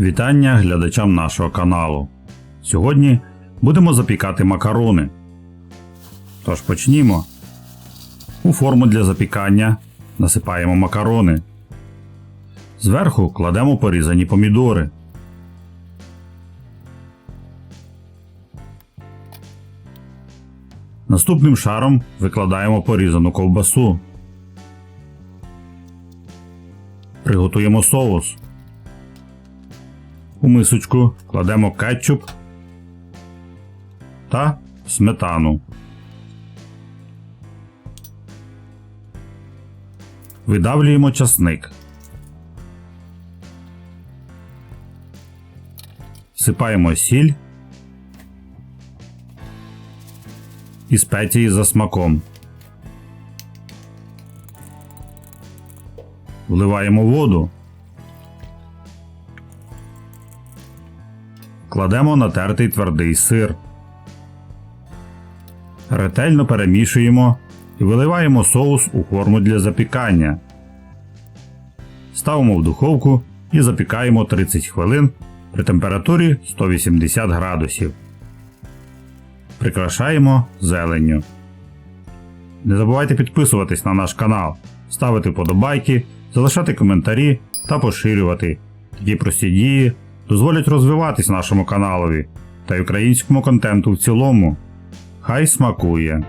Вітання глядачам нашого каналу. Сьогодні будемо запікати макарони. Тож почнімо. У форму для запікання насипаємо макарони. Зверху кладемо порізані помідори. Наступним шаром викладаємо порізану ковбасу. Приготуємо соус. У мисочку кладемо кетчуп та сметану. Видавлюємо часник. Сипаємо сіль і спеції за смаком. Вливаємо воду. Кладемо натертий твердий сир. Ретельно перемішуємо і виливаємо соус у форму для запікання. Ставимо в духовку і запікаємо 30 хвилин при температурі 180 градусів. Прикрашаємо зеленню. Не забувайте підписуватись на наш канал, ставити вподобайки, залишати коментарі та поширювати. Такі прості дії дозволять розвиватись нашому каналові та й українському контенту в цілому. Хай смакує!